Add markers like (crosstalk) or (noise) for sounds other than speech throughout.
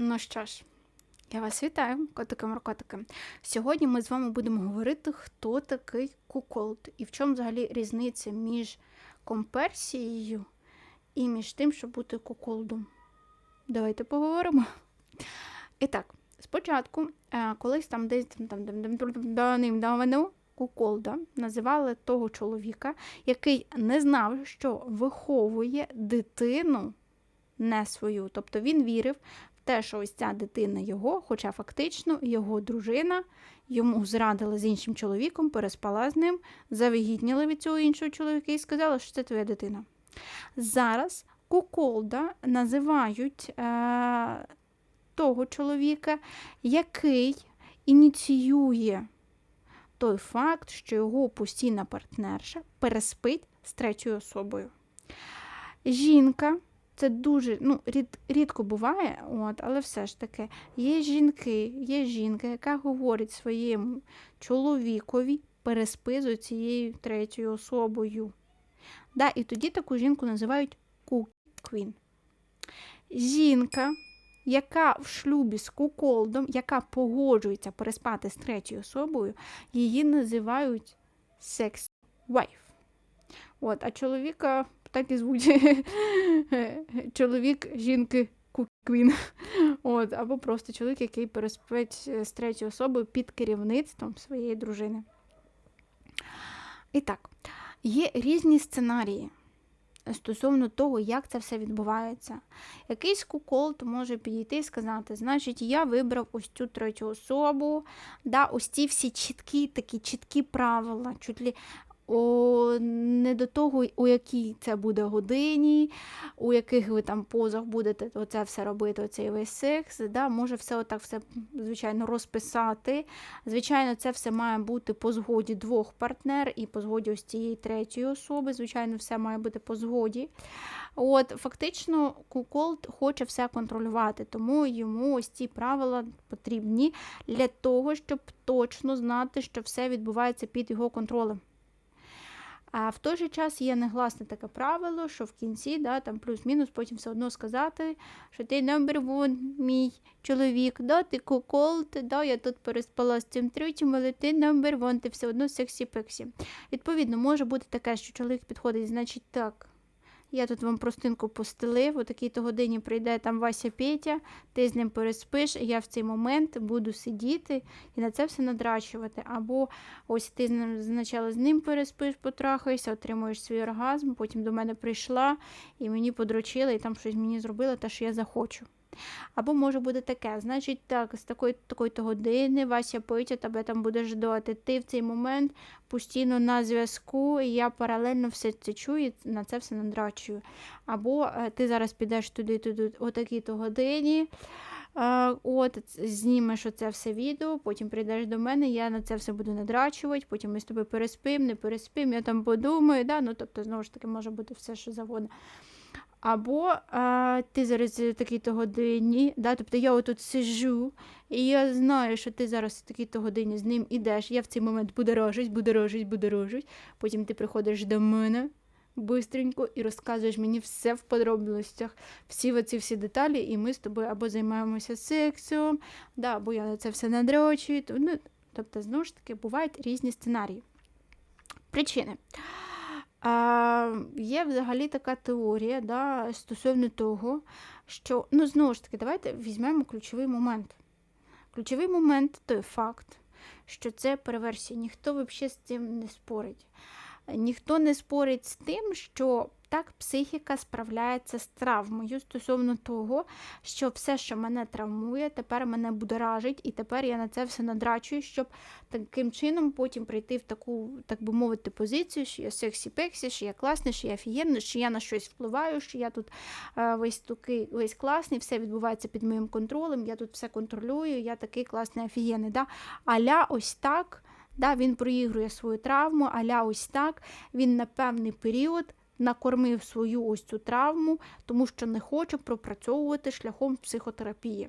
Ну що ж, я вас вітаю, котики-моркотики. Сьогодні ми з вами будемо говорити, хто такий куколд і в чому взагалі різниця між комперсією і між тим, щоб бути куколдом. Давайте поговоримо. І так, спочатку, е, колись там десь там, давним-давно куколда називали того чоловіка, який не знав, що виховує дитину не свою. Тобто він вірив те, що ось ця дитина його, хоча фактично його дружина йому зрадила з іншим чоловіком, переспала з ним, завигідніла від цього іншого чоловіка і сказала, що це твоя дитина. Зараз куколда називають е, того чоловіка, який ініціює той факт, що його постійна партнерша переспить з третьою особою. Жінка це дуже ну, рід, рідко буває, от, але все ж таки є жінки, є жінка, яка говорить своєму чоловікові переспи з цією третьою особою. Да, І тоді таку жінку називають куквін. Жінка, яка в шлюбі з куколдом, яка погоджується переспати з третьою особою, її називають секс wife. От, а чоловіка так і звуть (laughs) чоловік жінки куквін. От, або просто чоловік, який переспить з третьою особою під керівництвом своєї дружини. І так, є різні сценарії стосовно того, як це все відбувається. Якийсь куколд може підійти і сказати, значить, я вибрав ось цю третю особу, да, ось ці всі чіткі такі чіткі правила, чуть ли о, не до того, у якій це буде годині, у яких ви там позах будете оце все робити, оцей весь секс. Да? Може все отак все, звичайно, розписати. Звичайно, це все має бути по згоді двох партнер і по згоді ось цієї третьої особи. Звичайно, все має бути по згоді. От, Фактично, куколд хоче все контролювати, тому йому ось ці правила потрібні для того, щоб точно знати, що все відбувається під його контролем. А в той же час є негласне таке правило, що в кінці, да, там плюс-мінус, потім все одно сказати, що ти number one, мій чоловік, да, ти куколд, да, я тут переспала з цим третім, але ти number one, ти все одно сексі-пексі. Відповідно, може бути таке, що чоловік підходить, значить так. Я тут вам простинку постелив, о такій-то годині прийде там Вася Петя, ти з ним переспиш, і я в цей момент буду сидіти і на це все надрачувати. Або ось ти спочатку з ним переспиш, потрахаєшся, отримуєш свій оргазм, потім до мене прийшла і мені подрочила, і там щось мені зробила, те, що я захочу. Або може бути таке, значить, так, з такої такої то години Вася Петя тебе там буде ждати. Ти в цей момент постійно на зв'язку, і я паралельно все це чую, і на це все надрачую. Або е, ти зараз підеш туди, туди, о такій-то годині. От, знімеш оце все відео, потім прийдеш до мене, я на це все буду надрачувати, потім ми з тобою переспим, не переспим, я там подумаю. да? ну, Тобто, знову ж таки, може бути все, що завгодно. Або а, ти зараз такій-то годині, да, тобто я отут сижу, і я знаю, що ти зараз в такій-то годині з ним ідеш, я в цей момент будорожусь, будорожусь, будорожусь, потім ти приходиш до мене бистренько і розказуєш мені все в подробностях, всі оці всі деталі, і ми з тобою або займаємося сексом, да, або я на це все надрочую. Ну, Тобто, знову ж таки, бувають різні сценарії. Причини. А, Є взагалі така теорія да, стосовно того, що, ну, знову ж таки, давайте візьмемо ключовий момент. Ключовий момент той факт, що це переверсія. Ніхто взагалі з цим не спорить. Ніхто не спорить з тим, що так психіка справляється з травмою стосовно того, що все, що мене травмує, тепер мене будоражить, і тепер я на це все надрачую, щоб таким чином потім прийти в таку, так би мовити, позицію, що я сексі-пексі, що я класний, що я офігенний, що я на щось впливаю, що я тут е, весь такий, весь класний, все відбувається під моїм контролем, я тут все контролюю, я такий класний офігенний. Да? Аля ось так. Да, Він проігрує свою травму, аля ось так. Він на певний період накормив свою ось цю травму, тому що не хоче пропрацьовувати шляхом психотерапії.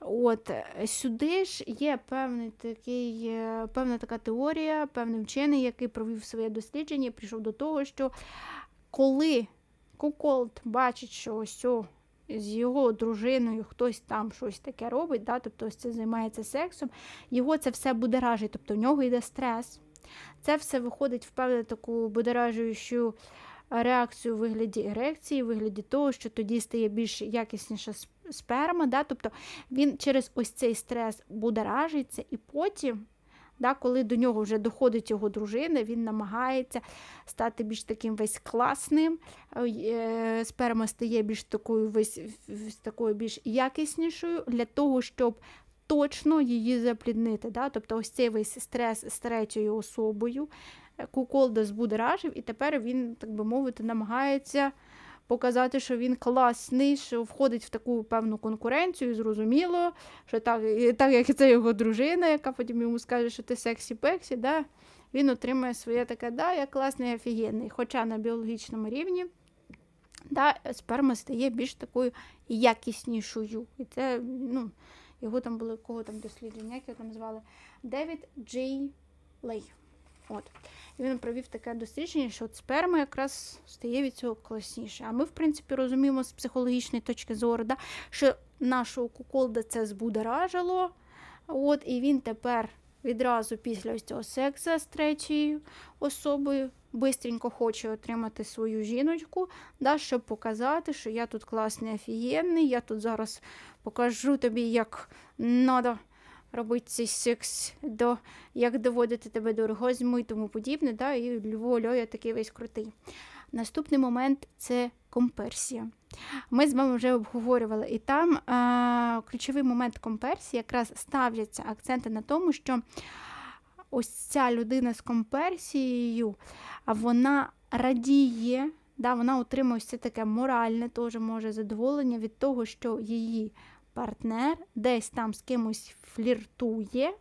От Сюди ж є певний такий, е, певна така теорія, певний вчений, який провів своє дослідження, прийшов до того, що коли Куколд бачить, що ось з його дружиною хтось там щось таке робить, да, тобто ось це займається сексом, його це все будеражить, тобто в нього йде стрес. Це все виходить в певну таку будеражуючу реакцію у вигляді ерекції, у вигляді того, що тоді стає більш якісніша сперма. Да? Тобто він через ось цей стрес будеражиться, і потім, да, коли до нього вже доходить його дружина, він намагається стати більш таким весь класним, е, сперма стає більш такою весь такою більш якіснішою для того, щоб точно її запліднити. Да? Тобто ось цей весь стрес з третьою особою. Е, Куколда збудеражив, і тепер він, так би мовити, намагається показати, що він класний, що входить в таку певну конкуренцію, зрозуміло, що так, так як це його дружина, яка потім йому скаже, що ти сексі-пексі, да? він отримує своє таке, да, я класний, офігенний. Хоча на біологічному рівні да, сперма стає більш такою якіснішою. І це, ну, його там були кого там дослідження, як його там звали? Девід Джей Лей. От. Він провів таке дослідження, що от сперма якраз стає від цього класніше. А ми, в принципі, розуміємо з психологічної точки зору, да, що нашого куколда це збудоражило. От, І він тепер відразу після ось цього сексу з третьою особою бистренько хоче отримати свою жіночку, да, щоб показати, що я тут класний офігенний, я тут зараз покажу тобі, як треба робити цей секс, до, як доводити тебе до оргазму і тому подібне. Да, І Льво я такий весь крутий. Наступний момент це комперсія. Ми з вами вже обговорювали, і там а, ключовий момент комперсії якраз ставляться акценти на тому, що ось ця людина з комперсією, вона радіє, да, вона отримує це таке моральне теж може задоволення від того, що її партнер десь там з кимось фліртує,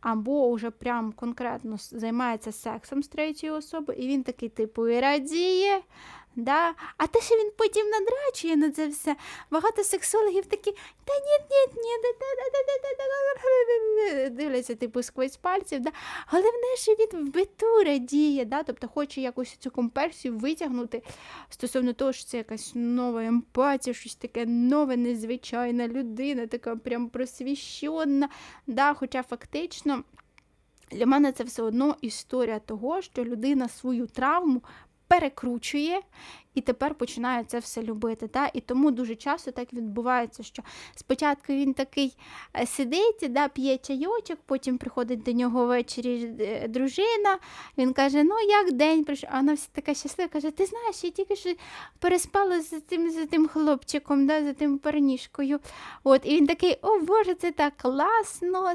або вже прям конкретно займається сексом з третьою особою, і він такий, типу, і радіє, Да? А те, що він потім надрачує на це все. Багато сексологів такі, та ні, ні, ні, дивляться, типу, сквозь пальців. Да? Головне, що він в биту радіє, да? тобто хоче якусь цю комперсію витягнути стосовно того, що це якась нова емпатія, щось таке нове, незвичайна людина, така прям просвіщена. Да? Хоча фактично. Для мене це все одно історія того, що людина свою травму перекручує і тепер починає це все любити. Да? І тому дуже часто так відбувається, що спочатку він такий е, сидить, да, п'є чайочок, потім приходить до нього ввечері е, дружина. Він каже: Ну, як день прийшов? А вона вся така щаслива, каже: Ти знаєш, я тільки що переспала з тим за тим хлопчиком, да, за тим парнішкою. От, І він такий, о Боже, це так класно.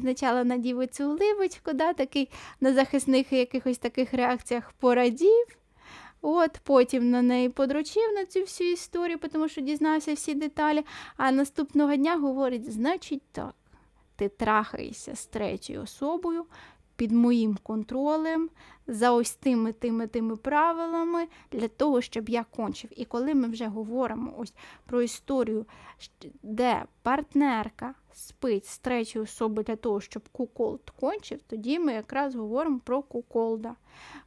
Спочатку надів цю уливочку, да, такий на захисних якихось таких реакціях порадів. От Потім на неї подручив на цю всю історію, тому що дізнався всі деталі. А наступного дня говорить: значить так, ти трахаєшся з третьою особою під моїм контролем, за ось тими тими тими правилами, для того, щоб я кончив. І коли ми вже говоримо ось про історію, де партнерка спить з третьою особою для того, щоб куколд кончив, тоді ми якраз говоримо про куколда.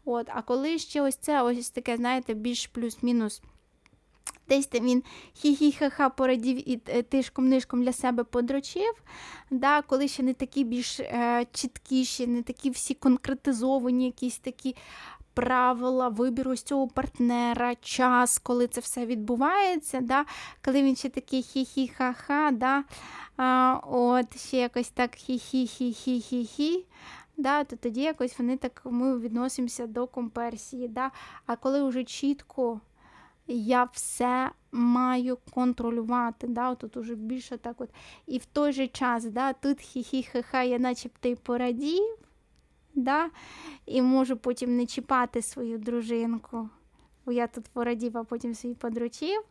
От, А коли ще ось це ось таке, знаєте, більш плюс-мінус. Десь там він хі-хі-ха-ха порадів і е, тишком-нишком для себе подрочив, да, коли ще не такі більш е, чіткіші, не такі всі конкретизовані, якісь такі правила вибіру з цього партнера, час, коли це все відбувається, да, коли він ще такий хі-хі-ха-ха, да, а, от, ще якось так хі-хі-хі-хі-хі-хі, да, то тоді якось вони так ми відносимося до комперсії. Да, А коли вже чітко я все маю контролювати. Да? Тут уже більше так от. І в той же час да, тут хі-хі-ха-ха, я начебто й порадів, да? і можу потім не чіпати свою дружинку. Бо я тут порадів, а потім свій подручив.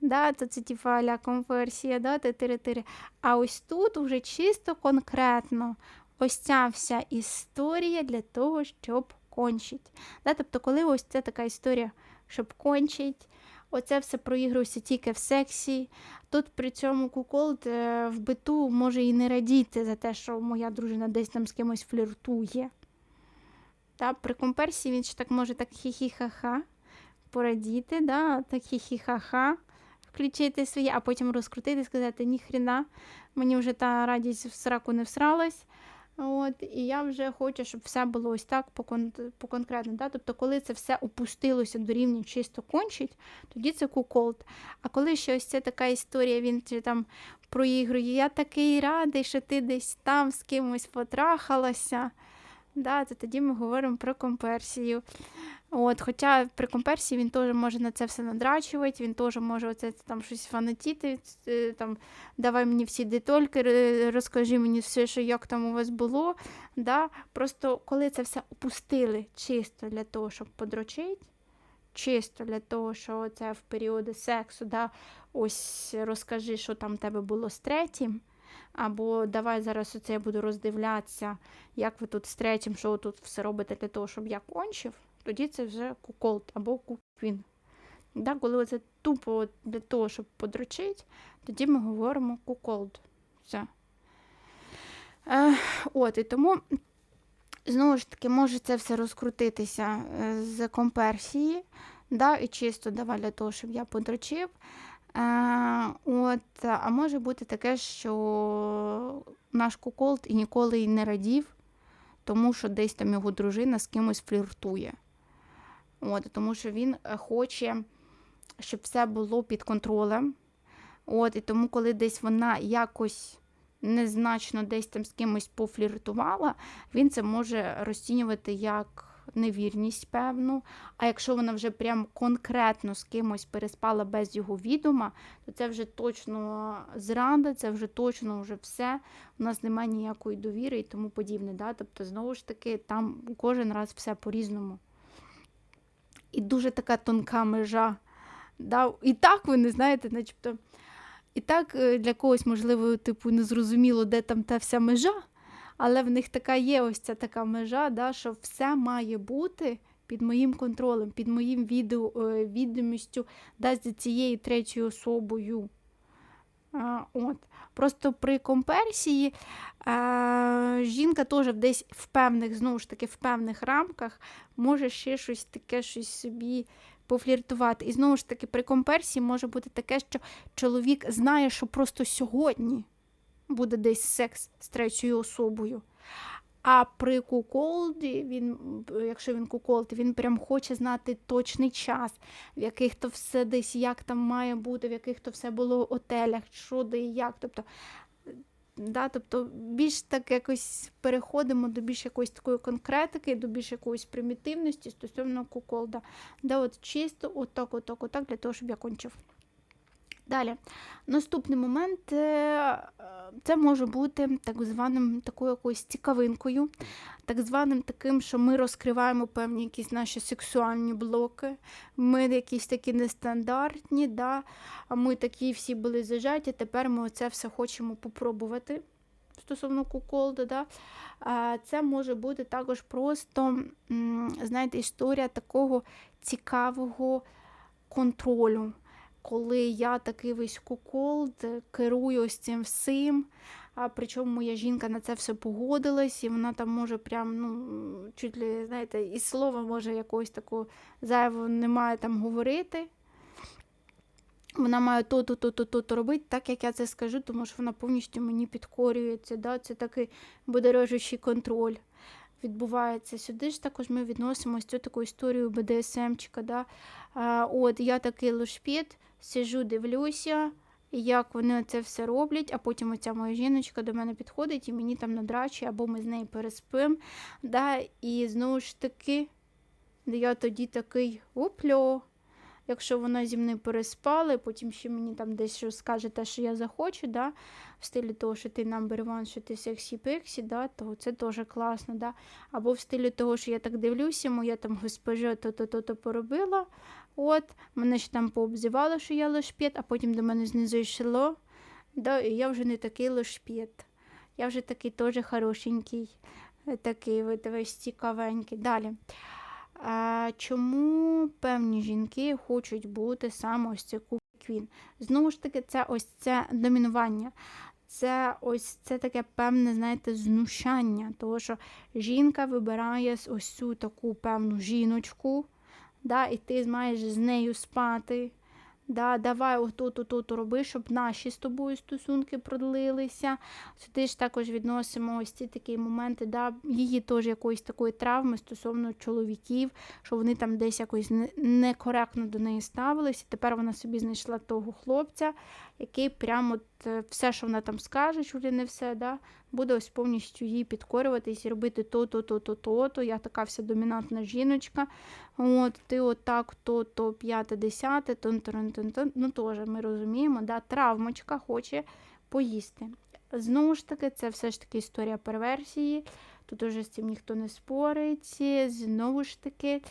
Да, то це типу аля конверсія, да, тири-тири. А ось тут вже чисто конкретно ось ця вся історія для того, щоб кончить. Да, Тобто, коли ось це така історія, щоб кончить, Оце все проігрується тільки в сексі. Тут при цьому куколд е, в биту може і не радіти за те, що моя дружина десь там з кимось фліртує. Та, При комперсії він ще так може так хі-хі-ха-ха порадіти, да? так хі-хі-ха-ха, включити своє, а потім розкрутити і сказати, ніхрена, мені вже та радість в сраку не всралась. От, і я вже хочу, щоб все було ось так по, по. Да? Тобто, коли це все опустилося до рівня чисто кончить, тоді це куколд. А коли ще ось це така історія, він чи там проігрує, я такий радий, що ти десь там з кимось потрахалася. Да, то тоді ми говоримо про комперсію. От, Хоча при комперсії він теж може на це все надрачувати, він теж може оце там щось фанатіти, е, там, давай мені всі детальки, розкажи мені все, що як там у вас було. Да? Просто коли це все опустили чисто для того, щоб подрочити, чисто для того, що це в періоди сексу, да, ось розкажи, що там в тебе було з третім. Або давай зараз оце я буду роздивлятися, як ви тут з третім, що ви тут все робите для того, щоб я кончив, тоді це вже куколд або куквін. Да, коли це тупо для того, щоб подрочити, тоді ми говоримо куколд. Все. Е, от, і тому, знову ж таки, може це все розкрутитися е, з комперсії, да, і чисто давай для того, щоб я подрочив. Е, от, а може бути таке, що наш куколд і ніколи й не радів, тому що десь там його дружина з кимось фліртує. От, тому що він е, хоче, щоб все було під контролем. От, і тому, коли десь вона якось незначно десь там з кимось пофліртувала, він це може розцінювати як невірність певну. А якщо вона вже прям конкретно з кимось переспала без його відома, то це вже точно зрада, це вже точно вже все. У нас немає ніякої довіри і тому подібне. Да? Тобто, знову ж таки, там кожен раз все по-різному. І дуже така тонка межа. Да? І так ви не знаєте, начебто. І так е, для когось, можливо, типу, не зрозуміло, де там та вся межа, але в них така є ось ця така межа, да, що все має бути під моїм контролем, під моїм відео, е, відомістю да, за цією третьою особою. А, от. Просто при комперсії а, жінка теж десь в певних, знову ж таки, в певних рамках може ще щось таке щось собі пофліртувати. І знову ж таки, при комперсії може бути таке, що чоловік знає, що просто сьогодні буде десь секс з третьою особою. А при куколді, він, якщо він куколд, він прям хоче знати точний час, в яких то все десь як там має бути, в яких то все було отелях, що де і як. Тобто, да, тобто більш так якось переходимо до більш якоїсь такої конкретики, до більш якоїсь примітивності стосовно куколда. Да, от чисто отак, отак, отак, для того, щоб я кончив. Далі, наступний момент е, це може бути так званим такою якоюсь цікавинкою, так званим таким, що ми розкриваємо певні якісь наші сексуальні блоки. Ми якісь такі нестандартні, да? а ми такі всі були зажаті. Тепер ми це все хочемо попробувати стосовно куколда. Да? Це може бути також просто, знаєте, історія такого цікавого контролю коли я такий весь куколд, керую ось цим всім. А причому моя жінка на це все погодилась, і вона там може прям, ну, чуть ли, знаєте, і слова може якогось такого зайвого немає там говорити. Вона має то-то, то-то, то-то робити, так як я це скажу, тому що вона повністю мені підкорюється. Да? Це такий будорожущий контроль відбувається. Сюди ж також ми відносимо цю таку історію БДСМчика. Да? А, От я такий лошпіт, сижу, дивлюся, як вони це все роблять, а потім оця моя жіночка до мене підходить і мені там надрачує, або ми з нею переспимо. Да? І знову ж таки, я тоді такий опльо. Якщо вона зі мною переспала, потім ще мені там десь щось скаже те, що я захочу, да, в стилі того, що ти number one, що ти сексі-пексі, да, то це теж класно. Да. Або в стилі того, що я так дивлюся, моя там госпожа то-то-то поробила. От, мене ще там пообзивало, що я лошпєт, а потім до мене знизу йшло. Да, і я вже не такий лошпєт. Я вже такий теж хорошенький, такий весь цікавенький. Далі. Чому певні жінки хочуть бути саме ось це квін? Знову ж таки, це ось це домінування. Це ось це таке певне, знаєте, знущання. Тому що жінка вибирає ось цю таку певну жіночку, да, і ти маєш з нею спати. Да, давай отут, отут роби, щоб наші з тобою стосунки продлилися. Сюди ж також відносимо ось ці такі моменти, да, її теж якоїсь такої травми стосовно чоловіків, що вони там десь якось некоректно до неї ставилися. Тепер вона собі знайшла того хлопця, який прямо от, е, все, що вона там скаже, чуть не все, да, буде ось повністю їй підкорюватись і робити то, то, то, то, то, то. Я така вся домінантна жіночка. От, ти отак, то, то, п'яте, десяте, тон, тон, тон, тон. Ну, теж ми розуміємо, да, травмочка хоче поїсти. Знову ж таки, це все ж таки історія перверсії. Тут уже з цим ніхто не спорить. Знову ж таки,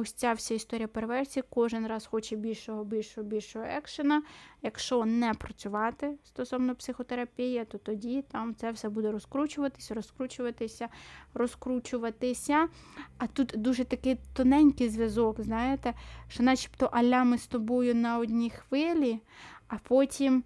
ось ця вся історія перверсії, кожен раз хоче більшого, більшого, більшого екшена. Якщо не працювати стосовно психотерапії, то тоді там це все буде розкручуватися, розкручуватися, розкручуватися. А тут дуже такий тоненький зв'язок, знаєте, що начебто аля ми з тобою на одній хвилі, а потім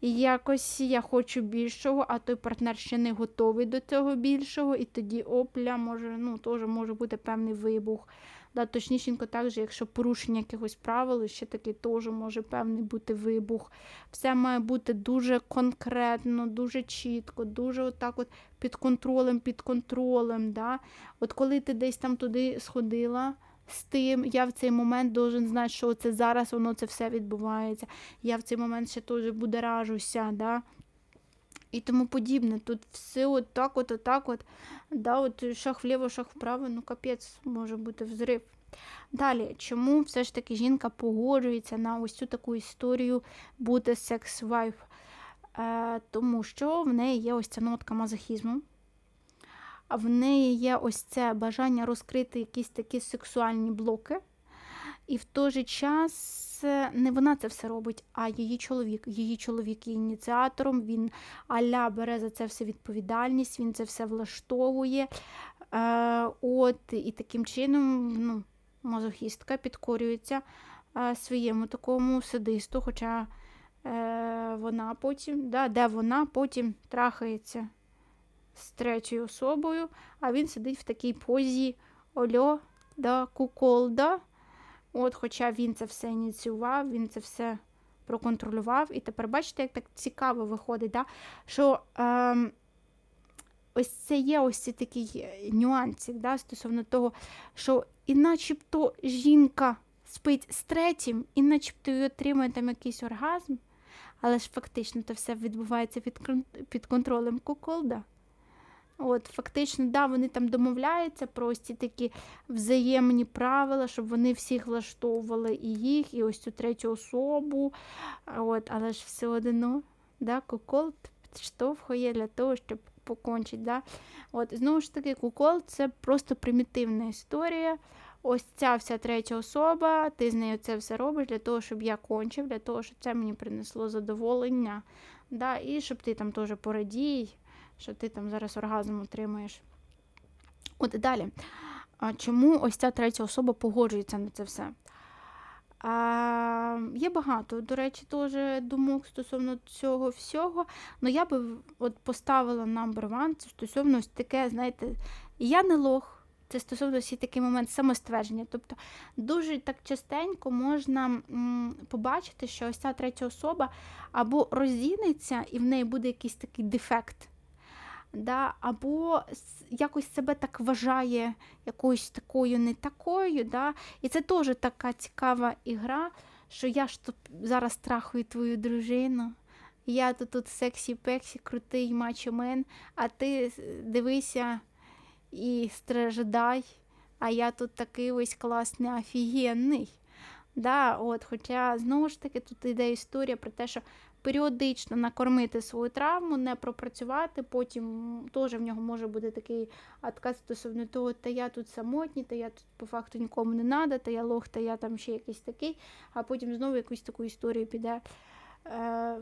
якось я хочу більшого, а той партнер ще не готовий до цього більшого, і тоді опля може, ну, теж може бути певний вибух. Да, точнісінько так же, якщо порушення якихось правил, ще такий теж може певний бути вибух. Все має бути дуже конкретно, дуже чітко, дуже отак от під контролем, під контролем. Да? От коли ти десь там туди сходила з тим, я в цей момент должен знати, що це зараз воно це все відбувається. Я в цей момент ще теж будеражуся. Да? І тому подібне. Тут все от так от, отак от. Да, от шаг вліво, шаг вправо, ну капець може бути взрив. Далі, чому все ж таки жінка погоджується на ось цю таку історію бути секс-вайф? Е, тому що в неї є ось ця нотка мазохізму, в неї є ось це бажання розкрити якісь такі сексуальні блоки. І в той же час е, не вона це все робить, а її чоловік. Її чоловік є ініціатором, він аля бере за це все відповідальність, він це все влаштовує. Е, от, І таким чином ну, мазохістка підкорюється е, своєму такому садисту, хоча е, вона потім, да, де вона потім трахається з третьою особою, а він сидить в такій позі Ольо, да, куколда. От, Хоча він це все ініціював, він це все проконтролював. І тепер бачите, як так цікаво виходить, да? що ем, ось це є ось цей такий нюансик да, стосовно того, що і начебто жінка спить з третім, і начебто і отримує там якийсь оргазм, але ж фактично це все відбувається під, під контролем куколда. От, фактично, да, вони там домовляються про ось ці такі взаємні правила, щоб вони всіх влаштовували і їх, і ось цю третю особу. От, але ж все одно, да, кукол підштовхує для того, щоб покончити. Да? От, знову ж таки, кукол це просто примітивна історія. Ось ця вся третя особа, ти з нею це все робиш для того, щоб я кончив, для того, щоб це мені принесло задоволення. Да? І щоб ти там теж порадій, що ти там зараз оргазм отримаєш. От далі. А чому ось ця третя особа погоджується на це все? А, є багато, до речі, теж думок стосовно цього всього. Ну, я би от поставила number one, стосовно ось таке, знаєте, я не лох. Це стосовно всі такий момент самоствердження. Тобто дуже так частенько можна побачити, що ось ця третя особа або роздінеться, і в неї буде якийсь такий дефект да, або якось себе так вважає якоюсь такою не такою. Да? І це теж така цікава ігра, що я ж тут зараз трахаю твою дружину. Я тут, тут сексі-пексі, крутий мачо-мен, а ти дивися і страждай, а я тут такий ось класний, офігенний. Да, от, хоча знову ж таки тут йде історія про те, що періодично накормити свою травму, не пропрацювати, потім теж в нього може бути такий отказ стосовно того, та я тут самотній, та я тут по факту нікому не треба, та я лох, та я там ще якийсь такий, а потім знову якусь таку історію піде е,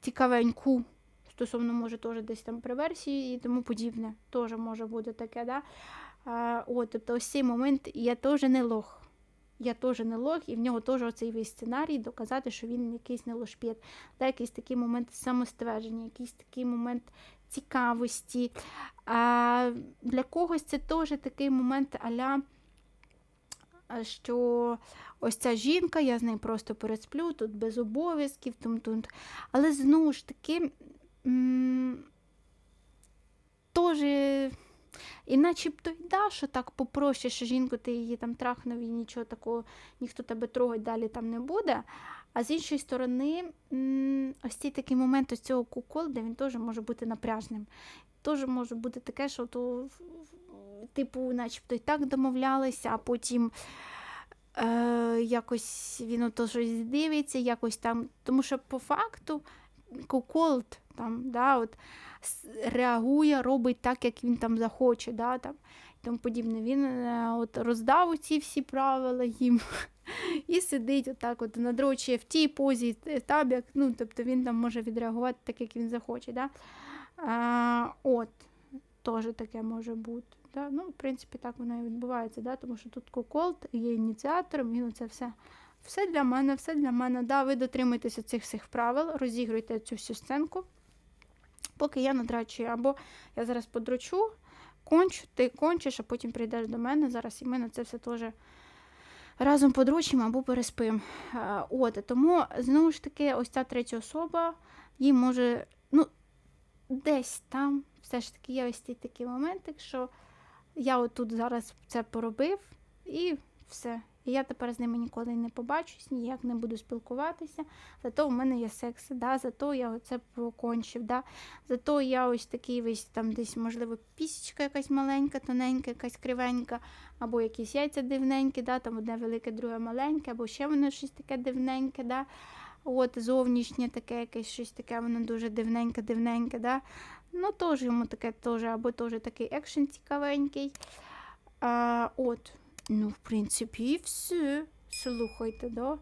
цікавеньку. Стосовно, може, теж десь там приверсії і тому подібне. Теж може бути таке, да? Е, от, тобто ось цей момент я теж не лох. Я теж не лох, і в нього теж оцей весь сценарій доказати, що він якийсь не лошпєт. Да, якийсь такий момент самоствердження, якийсь такий момент цікавості. А для когось це теж такий момент аля що ось ця жінка, я з нею просто пересплю, тут без обов'язків, тут, але знову ж таки. Теж, і начебто й да, що так попроще, що жінку ти її там трахнув і нічого такого, ніхто тебе трогать далі там не буде. А з іншої сторони, ось цей такий момент ось цього куколда, він теж може бути напряжним. Теж може бути таке, що то, типу, начебто і так домовлялися, а потім е, якось він ото щось дивиться, якось там. Тому що по факту куколд там, да, от, реагує, робить так, як він там захоче, да, там, і тому подібне. Він е, от, роздав ці всі правила їм (laughs) і сидить отак, от, надрочує в тій позі, т- як, ну, тобто він там може відреагувати так, як він захоче. Да? А, от, теж таке може бути. Да? Ну, в принципі, так воно і відбувається, да? тому що тут куколд є ініціатором, він це все. Все для мене, все для мене. Да, ви дотримуєтеся цих всіх правил, розігруйте цю всю сценку, поки я надрачую. Або я зараз подрочу, кончу, ти кончиш, а потім прийдеш до мене. Зараз і ми на це все теж разом подрочимо або переспимо. Е, От, тому, знову ж таки, ось ця третя особа, їй може, ну, десь там все ж таки є ось ці такі моменти, що я отут зараз це поробив і все. І я тепер з ними ніколи не побачусь, ніяк не буду спілкуватися. Зато в мене є секс, да? зато я оце покончив. Да? Зато я ось такий весь там десь, можливо, пісічка якась маленька, тоненька, якась кривенька, або якісь яйця дивненькі, да? там одне велике, друге маленьке, або ще воно щось таке дивненьке. Да? От зовнішнє таке, якесь щось таке, воно дуже дивненьке, дивненьке. Да? Ну, теж йому таке теж, або теж такий екшен цікавенький. А, от. Ну, в принципі, і все. Слухайте, да?